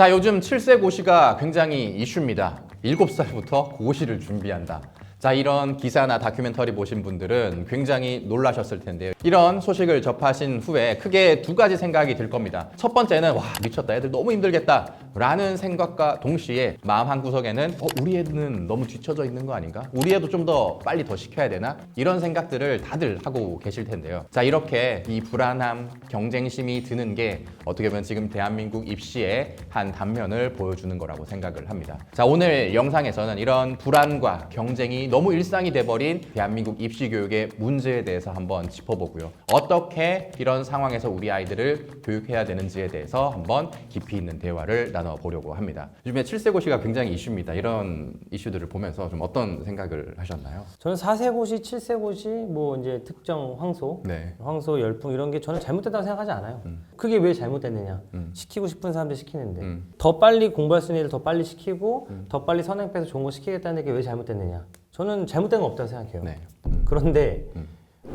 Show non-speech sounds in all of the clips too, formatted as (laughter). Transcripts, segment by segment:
자, 요즘 7세 고시가 굉장히 이슈입니다. 7살부터 고시를 준비한다. 자, 이런 기사나 다큐멘터리 보신 분들은 굉장히 놀라셨을 텐데요. 이런 소식을 접하신 후에 크게 두 가지 생각이 들 겁니다. 첫 번째는, 와, 미쳤다. 애들 너무 힘들겠다. 라는 생각과 동시에 마음 한구석에는, 어, 우리 애는 너무 뒤처져 있는 거 아닌가? 우리 애도 좀 더 빨리 더 시켜야 되나? 이런 생각들을 다들 하고 계실 텐데요. 자, 이렇게 이 불안함, 경쟁심이 드는 게 어떻게 보면 지금 대한민국 입시의 한 단면을 보여주는 거라고 생각을 합니다. 자, 오늘 영상에서는 이런 불안과 경쟁이 너무 일상이 돼버린 대한민국 입시 교육의 문제에 대해서 한번 짚어보고요. 어떻게 이런 상황에서 우리 아이들을 교육해야 되는지에 대해서 한번 깊이 있는 대화를 나눠보려고 합니다. 요즘에 7세 고시가 굉장히 이슈입니다. 이런 이슈들을 보면서 좀 어떤 생각을 하셨나요? 저는 4세 고시, 7세 고시, 뭐 이제 특정 황소, 네. 황소 열풍 이런 게 저는 잘못됐다고 생각하지 않아요. 그게 왜 잘못됐느냐? 음. 시키고 싶은 사람들 시키는데 음. 더 빨리 공부할 수 있는 애들 더 빨리 시키고 더 빨리 선행 빼서 좋은 거 시키겠다는 게 왜 잘못됐느냐? 저는 잘못된 거 없다고 생각해요. 네. 그런데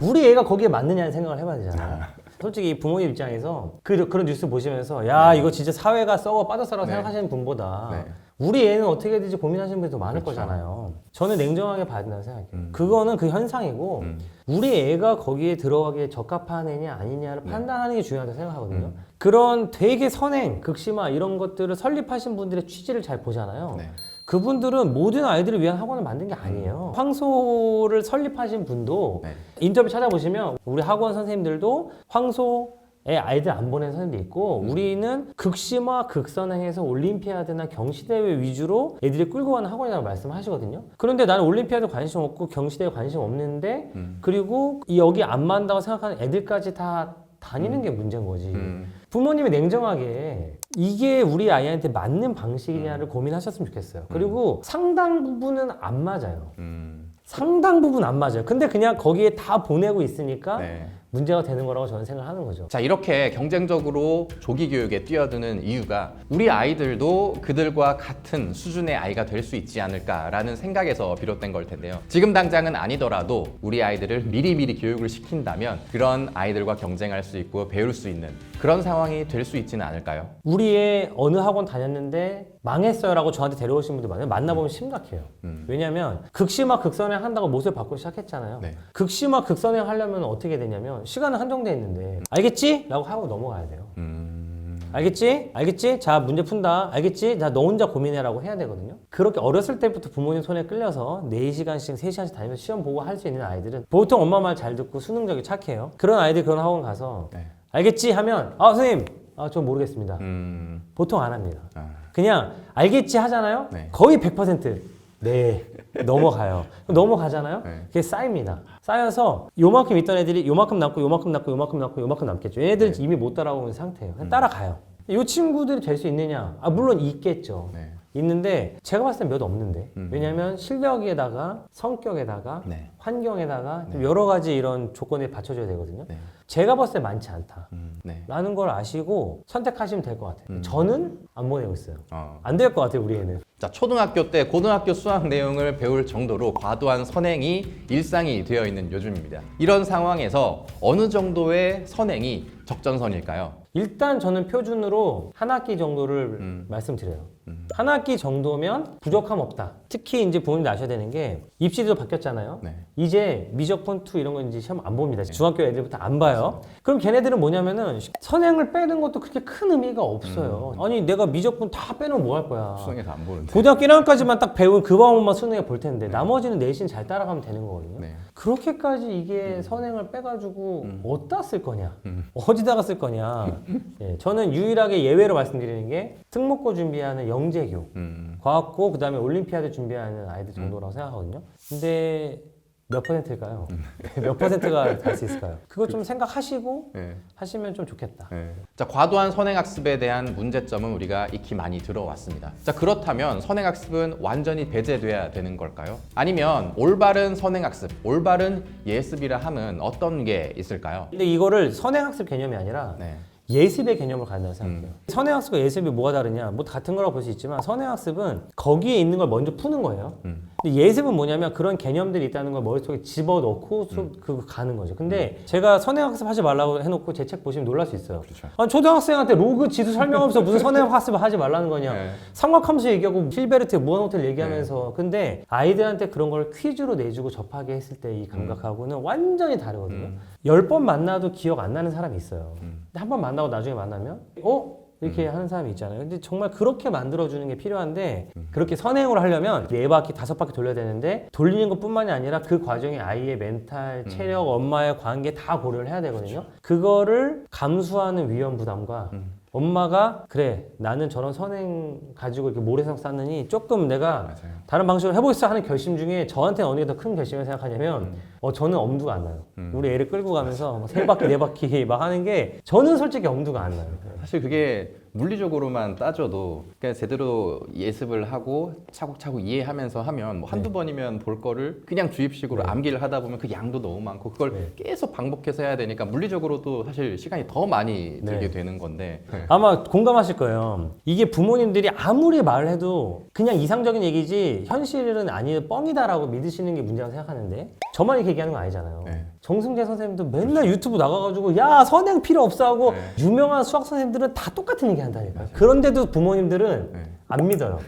우리 애가 거기에 맞느냐는 생각을 해봐야 되잖아요. 솔직히 부모님 입장에서 그, 그런 뉴스 보시면서 야 이거 진짜 사회가 썩어 빠졌어라고 네. 생각하시는 분보다 네. 우리 애는 어떻게 해야 될지 고민하시는 분이 더 많을 그렇죠. 거잖아요. 저는 냉정하게 봐야 된다고 생각해요. 음. 그거는 그 현상이고 음. 우리 애가 거기에 들어가기에 적합한 애냐 아니냐를 네. 판단하는 게 중요하다고 생각하거든요. 음. 그런 되게 선행, 극심화 이런 것들을 설립하신 분들의 취지를 잘 보잖아요. 네. 그분들은 모든 아이들을 위한 학원을 만든 게 아니에요. 황소를 설립하신 분도 네. 인터뷰 찾아보시면 우리 학원 선생님들도 황소 에 아이들 안 보낸 선생님도 있고 음. 우리는 극심화 극선행해서 올림피아드나 경시대회 위주로 애들이 끌고 가는 학원이라고 말씀하시거든요. 그런데 나는 올림피아드 관심 없고 경시대회 관심 없는데 음. 그리고 이 여기 안 맞는다고 생각하는 애들까지 다 다니는 게 문제인 거지. 음. 부모님이 냉정하게 이게 우리 아이한테 맞는 방식이냐를 고민하셨으면 좋겠어요. 그리고 상당 부분은 안 맞아요. 음. 상당 부분 안 맞아요. 근데 그냥 거기에 다 보내고 있으니까 네. 문제가 되는 거라고 저는 생각하는 거죠. 자 이렇게 경쟁적으로 조기 교육에 뛰어드는 이유가 우리 아이들도 그들과 같은 수준의 아이가 될 수 있지 않을까라는 생각에서 비롯된 걸 텐데요. 지금 당장은 아니더라도 우리 아이들을 미리미리 교육을 시킨다면 그런 아이들과 경쟁할 수 있고 배울 수 있는 그런 상황이 될 수 있지는 않을까요? 우리의 어느 학원 다녔는데 망했어요라고 저한테 데려오신 분들 많아요. 만나보면 심각해요. 음. 왜냐하면 극심화 극선행 한다고 모습을 바꾸기 시작했잖아요. 네. 극심화 극선행 하려면 어떻게 되냐면 시간은 한정돼 있는데 알겠지? 라고 하고 넘어가야 돼요. 음. 알겠지? 알겠지? 자, 문제 푼다. 알겠지? 자, 너 혼자 고민해라고 해야 되거든요. 그렇게 어렸을 때부터 부모님 손에 끌려서 4시간씩, 3시간씩 다니면서 시험 보고 할 수 있는 아이들은 보통 엄마 말 잘 듣고 수능적이 착해요. 그런 아이들 그런 학원 가서 네. 알겠지? 하면 아, 선생님. 아, 전 모르겠습니다. 음. 보통 안 합니다. 아. 그냥 알겠지 하잖아요. 네. 거의 100% 네. 넘어가요. 넘어가잖아요. 네. 그게 쌓입니다. 쌓여서 요만큼 있던 애들이 요만큼 남고 요만큼 남고 요만큼 남고 요만큼 남겠죠. 얘네들은 네. 이미 못 따라오는 상태예요. 그냥 따라가요. 이 친구들이 될 수 있느냐? 아, 물론 있겠죠. 네. 있는데 제가 봤을 땐 몇 없는데. 음. 왜냐하면 실력에다가 성격에다가 네. 환경에다가 좀 여러 가지 이런 조건이 받쳐줘야 되거든요. 네. 제가 봤을 때 많지 않다. 음. 네. 라는 걸 아시고 선택하시면 될 것 같아요. 저는 안 보내고 있어요. 어. 안될 것 같아요, 우리 애는. 자, 초등학교 때 고등학교 수학 내용을 배울 정도로 과도한 선행이 일상이 되어 있는 요즘입니다. 이런 상황에서 어느 정도의 선행이 적정선일까요? 일단 저는 표준으로 한 학기 정도를 음. 말씀드려요. 한 학기 정도면 부족함 없다. 특히 이제 부모님들 아셔야 되는 게 입시도 바뀌었잖아요. 네. 이제 미적분 투 이런 거 이제 시험 안 봅니다. 중학교 애들부터 안 봐요. 그럼 걔네들은 뭐냐면은 선행을 빼는 것도 그렇게 큰 의미가 없어요. 아니 내가 미적분 다 빼면 뭐 할 거야. 수능에서 안 보는데. 고등학교 1학년까지만 딱 배운 그 방법만 수능에 볼 텐데 나머지는 내신 잘 따라가면 되는 거거든요. 네. 그렇게까지 이게 선행을 빼가지고 음. 어디다 쓸 거냐, 어디다가 쓸 거냐. (laughs) 예, 저는 유일하게 예외로 말씀드리는 게 특목고 준비하는 영재교, 음. 과학고 그 다음에 올림피아드 준비하는 아이들 정도라고 생각하거든요. 근데 몇 퍼센트일까요? 음. 몇 퍼센트가 (laughs) 갈수 있을까요? 그거 좀 생각하시고 네. 하시면 좀 좋겠다. 네. 자, 과도한 선행학습에 대한 문제점은 우리가 익히 많이 들어왔습니다. 자, 그렇다면 선행학습은 완전히 배제돼야 되는 걸까요? 아니면 올바른 선행학습, 올바른 예습이라 함은 어떤 게 있을까요? 근데 이거를 선행학습 개념이 아니라 네. 예습의 개념을 갖는다고 생각해요. 선행학습과 예습이 뭐가 다르냐? 뭐 같은 거라고 볼 수 있지만 선행학습은 거기에 있는 걸 먼저 푸는 거예요. 음. 근데 예습은 뭐냐면 그런 개념들이 있다는 걸 머릿속에 집어넣고 수, 그 가는 거죠. 근데 제가 선행학습 하지 말라고 해놓고 제 책 보시면 놀랄 수 있어요. 그렇죠. 아니, 초등학생한테 로그 지수 설명하면서 무슨 (laughs) 선행학습을 하지 말라는 거냐. 네. 삼각함수 얘기하고 힐베르트 무한호텔 얘기하면서 근데 아이들한테 그런 걸 퀴즈로 내주고 접하게 했을 때 이 감각하고는 완전히 다르거든요. 음. 열번 만나도 기억 안 나는 사람이 있어요. 음. 근데 한번 만나고 나중에 만나면 어? 이렇게 하는 사람이 있잖아요. 근데 정말 그렇게 만들어주는 게 필요한데 그렇게 선행으로 하려면 네 바퀴 다섯 바퀴 돌려야 되는데 돌리는 것뿐만이 아니라 그 과정에 아이의 멘탈, 체력, 엄마의 관계 다 고려를 해야 되거든요. 그거를 감수하는 위험 부담과 엄마가 그래 나는 저런 선행 가지고 이렇게 모래성 쌓느니 조금 내가 맞아요. 다른 방식으로 해보겠어 하는 결심 중에 저한테는 어느 게 더 큰 결심을 생각하냐면 어 저는 엄두가 안 나요. 우리 애를 끌고 가면서 뭐세 바퀴 네 바퀴 (laughs) 막 하는 게 저는 솔직히 엄두가 안 나요. 사실 그게 물리적으로만 따져도 그냥 제대로 예습을 하고 차곡차곡 이해하면서 하면 뭐 한두 번이면 볼 거를 그냥 주입식으로 암기를 하다 보면 그 양도 너무 많고 그걸 네. 계속 반복해서 해야 되니까 물리적으로도 사실 시간이 더 많이 들게 네. 되는 건데 아마 공감하실 거예요. 이게 부모님들이 아무리 말을 해도 그냥 이상적인 얘기지 현실은 아니 뻥이다라고 믿으시는 게 문제라고 생각하는데 저만 이렇게 얘기하는 거 아니잖아요. 네. 정승재 선생님도 맨날 유튜브 나가가지고 야 선행 필요 없어 하고 네. 유명한 수학 선생님들은 다 똑같은 얘기 한다니까. 그런데도 부모님들은 네. 안 믿어요.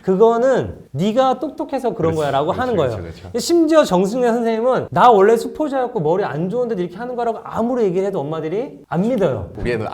그거는 네가 똑똑해서 그런 그렇지, 거야라고 그렇지, 하는 거예요. 그렇지, 그렇지. 심지어 정승래 선생님은 나 원래 수포자였고 머리 안 좋은데 이렇게 하는 거라고 아무리 얘기를 해도 엄마들이 안 믿어요. 우리 애는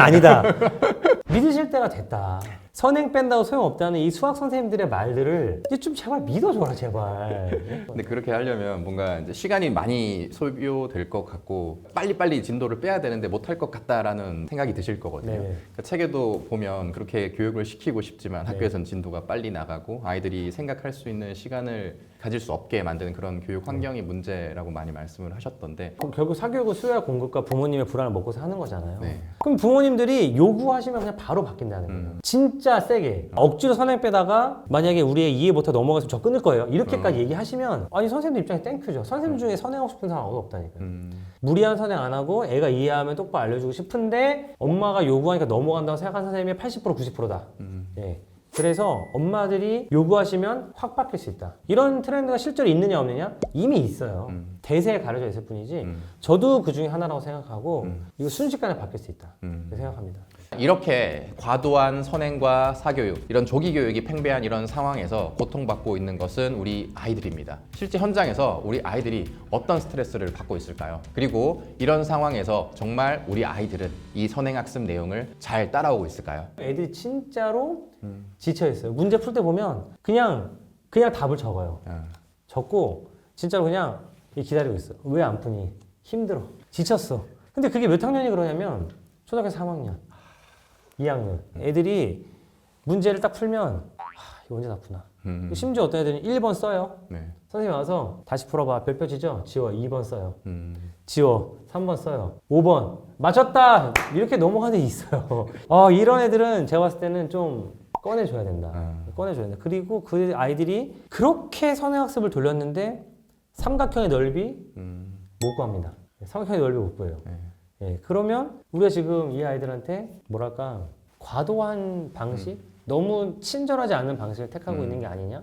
아니다. (laughs) 믿으실 때가 됐다. 선행 뺀다고 소용없다는 이 수학 선생님들의 말들을 이제 좀 제발 믿어줘라 제발. 근데 그렇게 하려면 뭔가 이제 시간이 많이 소요될 것 같고 빨리빨리 진도를 빼야 되는데 못할 것 같다라는 생각이 드실 거거든요. 네. 그러니까 책에도 보면 그렇게 교육을 시키고 싶지만 네. 학교에서는 진도가 빨리 나가고 아이들이 생각할 수 있는 시간을 가질 수 없게 만드는 그런 교육 환경이 문제라고 많이 말씀을 하셨던데 그럼 결국 사교육은 수요와 공급과 부모님의 불안을 먹고 사는 거잖아요. 네. 그럼 부모님들이 요구하시면 그냥 바로 바뀐다는 거예요. 음. 진짜 세게 억지로 선행 빼다가 만약에 우리의 이해 못해 넘어가서 저 끊을 거예요. 이렇게까지 얘기하시면 아니 선생님 입장에 땡큐죠. 선생님 중에 선행하고 싶은 사람 아무도 없다니까요. 음, 무리한 선행 안 하고 애가 이해하면 똑바로 알려주고 싶은데 엄마가 요구하니까 넘어간다고 생각하는 선생님이 80% 90%다. 음. 예. 그래서 엄마들이 요구하시면 확 바뀔 수 있다. 이런 트렌드가 실제로 있느냐 없느냐? 이미 있어요. 음. 대세에 가려져 있을 뿐이지. 음. 저도 그 중에 하나라고 생각하고 음. 이거 순식간에 바뀔 수 있다. 음. 생각합니다. 이렇게 과도한 선행과 사교육, 이런 조기 교육이 팽배한 이런 상황에서 고통받고 있는 것은 우리 아이들입니다. 실제 현장에서 우리 아이들이 어떤 스트레스를 받고 있을까요? 그리고 이런 상황에서 정말 우리 아이들은 이 선행학습 내용을 잘 따라오고 있을까요? 애들이 진짜로 음. 지쳐 있어요. 문제 풀 때 보면 그냥 그냥 답을 적어요. 아, 적고 진짜로 그냥 기다리고 있어. 왜 안 푸니? 힘들어. 지쳤어. 근데 그게 몇 학년이 그러냐면 초등학교 3학년, 2학년. 애들이 문제를 딱 풀면 하, 이거 언제 다 푸나? 음, 심지어 어떤 애들은 1번 써요. 네. 선생님 와서 다시 풀어봐. 별표 지죠? 지워. 2번 써요. 음, 지워. 3번 써요. 5번. 맞췄다! 이렇게 넘어가는 애 있어요. 아, 이런 애들은 제가 봤을 때는 좀 꺼내줘야 된다. 아. 꺼내줘야 된다. 그리고 그 아이들이 그렇게 선행학습을 돌렸는데 삼각형의 넓이 음, 못 구합니다. 삼각형의 넓이 못 구해요. 네. 예, 그러면 우리가 지금 이 아이들한테 뭐랄까 과도한 방식, 너무 친절하지 않은 방식을 택하고 음. 있는 게 아니냐?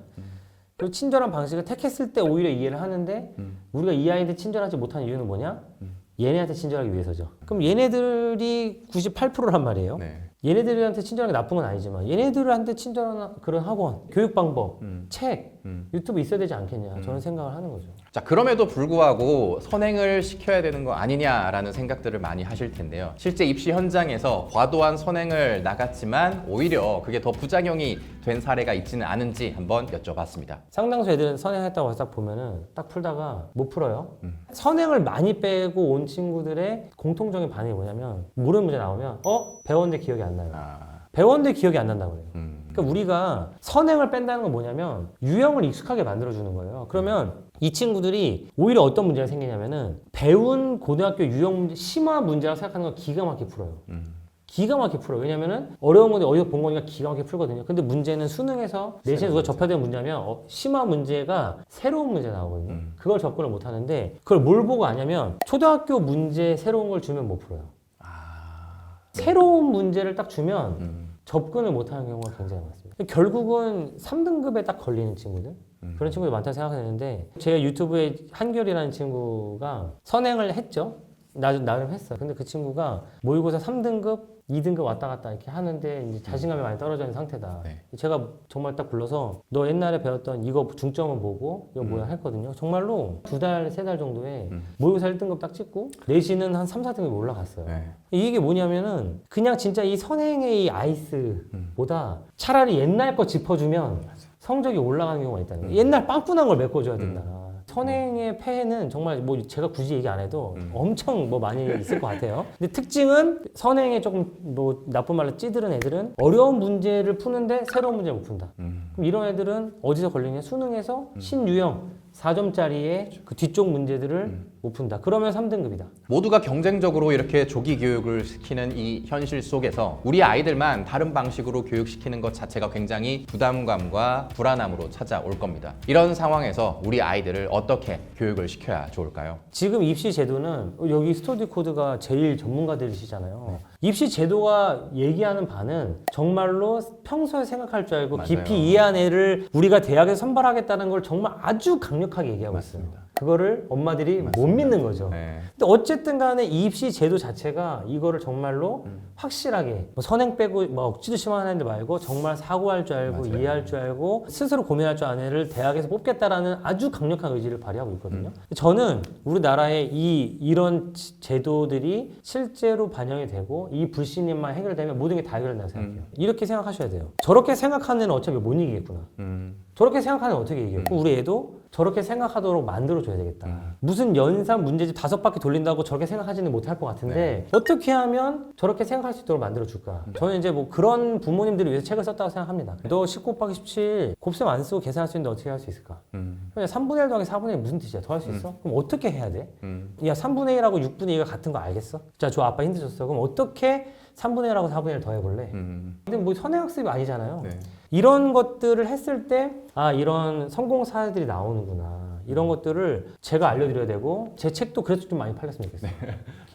그리고 친절한 방식을 택했을 때 오히려 이해를 하는데 음. 우리가 이 아이한테 친절하지 못한 이유는 뭐냐? 음. 얘네한테 친절하기 위해서죠. 그럼 얘네들이 98%란 말이에요. 네. 얘네들한테 친절하게 나쁜 건 아니지만 얘네들한테 친절한 그런 학원, 교육 방법, 음, 책, 음. 유튜브 있어야 되지 않겠냐 저는 생각을 하는 거죠. 자, 그럼에도 불구하고 선행을 시켜야 되는 거 아니냐라는 생각들을 많이 하실 텐데요. 실제 입시 현장에서 과도한 선행을 나갔지만 오히려 그게 더 부작용이 된 사례가 있지는 않은지 한번 여쭤봤습니다. 상당수 애들은 선행했다고 해서 딱 보면은 딱 풀다가 못 풀어요. 음. 선행을 많이 빼고 온 친구들의 공통적인 반응이 뭐냐면 모르는 문제 나오면 어 배웠는데 기억이 안 나요. 아, 배웠는데 기억이 안 난다 그래요. 음, 그러니까 우리가 선행을 뺀다는 건 뭐냐면 유형을 익숙하게 만들어주는 거예요. 그러면 이 친구들이 오히려 어떤 문제가 생기냐면은 배운 고등학교 유형 문제, 심화 문제라고 생각하는 건 기가 막히게 풀어요. 음, 기가 막히게 풀어요. 왜냐면은 어려운 건데 어디서 본 거니까 기가 막히게 풀거든요. 근데 문제는 수능에서 내신에 누가 접해야 되는 문제면 어, 심화 문제가 새로운 문제 나오거든요. 음. 그걸 접근을 못 하는데 그걸 뭘 보고 아냐면 초등학교 문제 새로운 걸 주면 못 풀어요. 아, 새로운 문제를 딱 주면 음, 접근을 못 하는 경우가 굉장히 많습니다. 결국은 3등급에 딱 걸리는 친구들 그런 친구들이 많다고 생각했는데 제가 유튜브에 한결이라는 친구가 선행을 했죠. 나, 나름 했어요. 근데 그 친구가 모의고사 3등급, 2등급 왔다 갔다 이렇게 하는데 이제 자신감이 많이 떨어져 있는 상태다. 네. 제가 정말 딱 불러서 너 옛날에 배웠던 이거 중점을 보고 이거 뭐야 했거든요. 정말로 두 달, 세 달 정도에 음. 모의고사 1등급 딱 찍고 내신은 한 3, 4등급이 올라갔어요. 네. 이게 뭐냐면은 그냥 진짜 이 선행의 이 아이스보다 차라리 옛날 거 짚어주면 성적이 올라가는 경우가 있다는 거예요. 옛날 빵꾸난 걸 메꿔줘야 된다. 선행의 폐해는 정말 뭐 제가 굳이 얘기 안 해도 엄청 뭐 많이 있을 것 같아요. 근데 특징은 선행에 조금 뭐 나쁜 말로 찌들은 애들은 어려운 문제를 푸는데 새로운 문제 못 푼다. 음. 그럼 이런 애들은 어디서 걸리냐? 수능에서 신유형 4점짜리의 그 뒤쪽 문제들을 못 푼다. 그러면 3등급이다. 모두가 경쟁적으로 이렇게 조기 교육을 시키는 이 현실 속에서 우리 아이들만 다른 방식으로 교육시키는 것 자체가 굉장히 부담감과 불안함으로 찾아올 겁니다. 이런 상황에서 우리 아이들을 어떻게 교육을 시켜야 좋을까요? 지금 입시 제도는 여기 스터디 코드가 제일 전문가들이시잖아요. 입시 제도가 얘기하는 바는 정말로 평소에 생각할 줄 알고 맞아요. 깊이 이해한 애를 우리가 대학에 선발하겠다는 걸 정말 아주 강력하게 얘기하고 맞습니다. 그거를 엄마들이 못. 믿는 거죠. 네. 근데 어쨌든 간에 이 입시 제도 자체가 이거를 정말로 확실하게 뭐 선행 빼고 뭐 억지로 심하는 애들 말고 정말 사고할 줄 알고 맞아요. 이해할 줄 알고 스스로 고민할 줄 아는 애를 대학에서 뽑겠다라는 아주 강력한 의지를 발휘하고 있거든요. 저는 우리나라의 이 이런 지- 제도들이 실제로 반영이 되고 이 불신임만 해결되면 모든 게 다 해결된다고 생각해요. 이렇게 생각하셔야 돼요. 저렇게 생각하는 애는 어차피 못 이기겠구나. 음. 저렇게 생각하는 애 어떻게 이겨요? 우리 애도 저렇게 생각하도록 만들어줘야 되겠다. 무슨 연산 문제집 다섯 바퀴 돌린다고 저렇게 생각하지는 못할 것 같은데 어떻게 하면 저렇게 생각할 수 있도록 만들어줄까? 저는 이제 뭐 그런 부모님들을 위해서 책을 썼다고 생각합니다. 너19 곱하기 17 곱셈 안 쓰고 계산할 수 있는데 어떻게 할 수 있을까? 음. 그냥 3분의 1 더하기 4분의 1 무슨 뜻이야? 더 할 수 있어? 그럼 어떻게 해야 돼? 음. 야 3분의 1하고 6분의 2가 같은 거 알겠어? 자, 저 아빠 줬어. 그럼 어떻게 3분의 1하고 4분의 1 더해볼래? 음. 근데 뭐 선행학습이 아니잖아요. 네. 이런 것들을 했을 때, 아, 이런 성공 사례들이 나오는구나. 이런 것들을 제가 알려드려야 되고, 제 책도 그래서 좀 많이 팔렸으면 좋겠어요.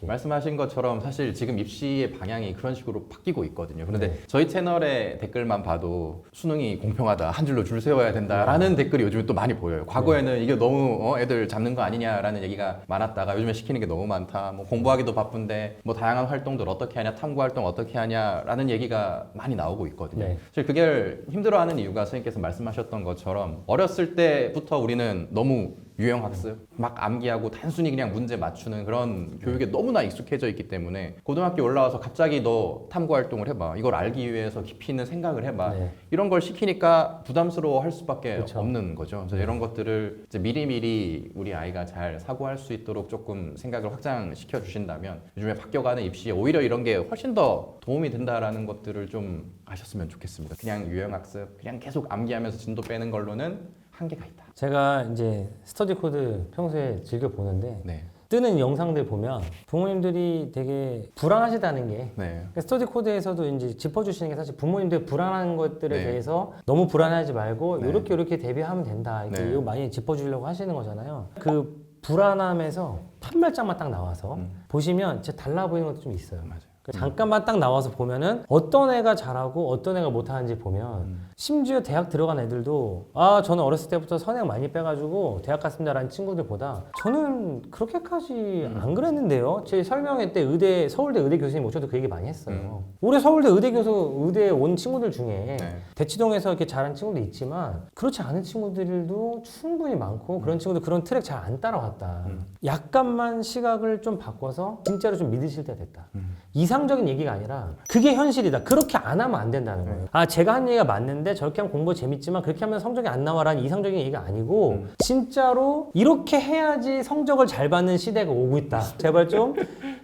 말씀하신 것처럼 사실 지금 입시의 방향이 그런 식으로 바뀌고 있거든요. 그런데 네. 저희 채널의 댓글만 봐도 수능이 공평하다, 한 줄로 줄 세워야 된다라는 댓글이 요즘에 또 많이 보여요. 과거에는 이게 너무 어, 애들 잡는 거 아니냐라는 얘기가 많았다가 요즘에 시키는 게 너무 많다. 뭐 공부하기도 바쁜데 뭐 다양한 활동들 어떻게 하냐, 탐구 활동 어떻게 하냐라는 얘기가 많이 나오고 있거든요. 네. 사실 그게 힘들어하는 이유가 선생님께서 말씀하셨던 것처럼 어렸을 때부터 우리는 너무 유형 학습 막 암기하고 단순히 그냥 문제 맞추는 그런 교육에 너무나 익숙해져 있기 때문에 고등학교 올라와서 갑자기 너 탐구 활동을 해봐. 이걸 알기 위해서 깊이 있는 생각을 해봐. 네. 이런 걸 시키니까 부담스러워 할 수밖에 그렇죠. 없는 거죠. 그래서 이런 것들을 이제 미리미리 우리 아이가 잘 사고할 수 있도록 조금 생각을 확장시켜 주신다면 요즘에 바뀌어가는 입시에 오히려 이런 게 훨씬 더 도움이 된다라는 것들을 좀 아셨으면 좋겠습니다. 그냥 유형 학습 그냥 계속 암기하면서 진도 빼는 걸로는 한계가 있다 제가 이제 스터디 코드 평소에 즐겨 보는데, 네. 뜨는 영상들 보면 부모님들이 되게 불안하시다는 게 네. 그러니까 스터디 코드에서도 이제 짚어주시는 게 사실 부모님들 불안한 것들에 네. 대해서 너무 불안하지 말고 네. 이렇게 이렇게 대비하면 된다 이렇게 네. 이거 많이 짚어주려고 하시는 거잖아요. 그 불안함에서 판별장만 딱 나와서 음. 보시면 진짜 달라 보이는 것도 좀 있어요. 맞아요. 그 잠깐만 딱 나와서 보면은 어떤 애가 잘하고 어떤 애가 못하는지 보면 음. 심지어 대학 들어간 애들도 아 저는 어렸을 때부터 선행 많이 빼가지고 대학 갔습니다라는 친구들보다 저는 그렇게까지 음. 안 그랬는데요 제 설명회 때 의대 서울대 의대 교수님 오셔도 그 얘기 많이 했어요 음. 올해 서울대 의대 교수 의대에 온 친구들 중에 네. 대치동에서 이렇게 잘한 친구도 있지만 그렇지 않은 친구들도 충분히 많고 그런 친구들 그런 트랙 잘 안 따라왔다. 음. 약간만 시각을 좀 바꿔서 진짜로 좀 믿으실 때 됐다. 음. 이상적인 얘기가 아니라 그게 현실이다. 그렇게 안 하면 안 된다는 네. 거예요. 아 제가 한 얘기가 맞는데 저렇게 하면 공부 재밌지만 그렇게 하면 성적이 안 나와라는 이상적인 얘기가 아니고 음. 진짜로 이렇게 해야지 성적을 잘 받는 시대가 오고 있다. 제발 좀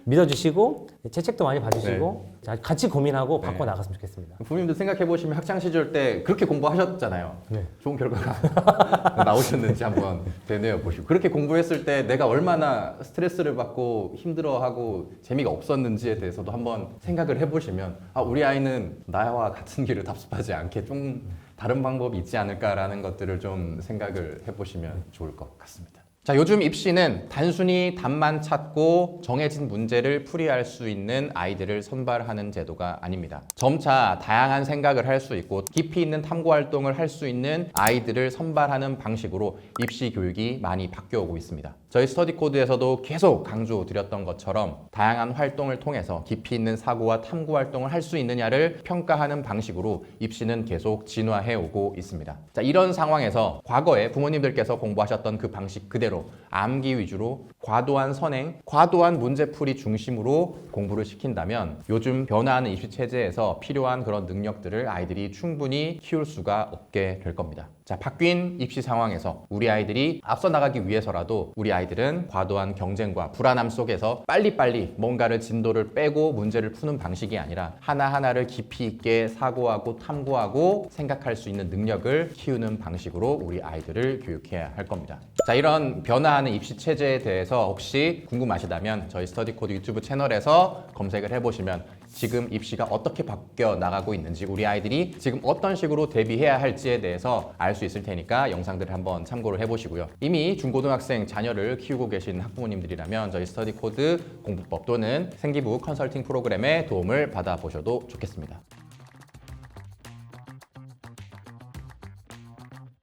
믿어주시고 제 책도 많이 봐주시고 자, 같이 고민하고 네. 바꿔 나갔으면 좋겠습니다. 부모님들 생각해 보시면 학창 시절 때 그렇게 공부하셨잖아요. 네. 좋은 결과가 (laughs) 나오셨는지 한번 되뇌어 보시고 그렇게 공부했을 때 내가 얼마나 스트레스를 받고 힘들어하고 재미가 없었는지에 대해서도 한번 생각을 해보시면 아 우리 아이는 나와 같은 길을 답습하지 않게 좀 다른 방법이 있지 않을까라는 것들을 좀 생각을 해보시면 좋을 것 같습니다. 자, 요즘 입시는 단순히 답만 찾고 정해진 문제를 풀이할 수 있는 아이들을 선발하는 제도가 아닙니다. 점차 다양한 생각을 할 수 있고 깊이 있는 탐구 활동을 할 수 있는 아이들을 선발하는 방식으로 입시 교육이 많이 바뀌어 오고 있습니다. 저희 스터디 코드에서도 계속 강조드렸던 것처럼 다양한 활동을 통해서 깊이 있는 사고와 탐구 활동을 할 수 있느냐를 평가하는 방식으로 입시는 계속 진화해 오고 있습니다. 자, 이런 상황에서 과거에 부모님들께서 공부하셨던 그 방식 그대로 암기 위주로 과도한 선행, 과도한 문제풀이 중심으로 공부를 시킨다면 요즘 변화하는 입시 체제에서 필요한 그런 능력들을 아이들이 충분히 키울 수가 없게 될 겁니다. 자, 바뀐 입시 상황에서 우리 아이들이 앞서 나가기 위해서라도 우리 아이들은 과도한 경쟁과 불안함 속에서 빨리빨리 뭔가를 진도를 빼고 문제를 푸는 방식이 아니라 하나하나를 깊이 있게 사고하고 탐구하고 생각할 수 있는 능력을 키우는 방식으로 우리 아이들을 교육해야 할 겁니다. 자, 이런 변화하는 입시 체제에 대해서 혹시 궁금하시다면 저희 스터디 코드 유튜브 채널에서 검색을 해보시면 지금 입시가 어떻게 바뀌어 나가고 있는지 우리 아이들이 지금 어떤 식으로 대비해야 할지에 대해서 알 수 있을 테니까 영상들을 한번 참고를 해보시고요. 이미 중고등학생 자녀를 키우고 계신 학부모님들이라면 저희 스터디 코드 공부법 또는 생기부 컨설팅 프로그램의 도움을 받아보셔도 좋겠습니다.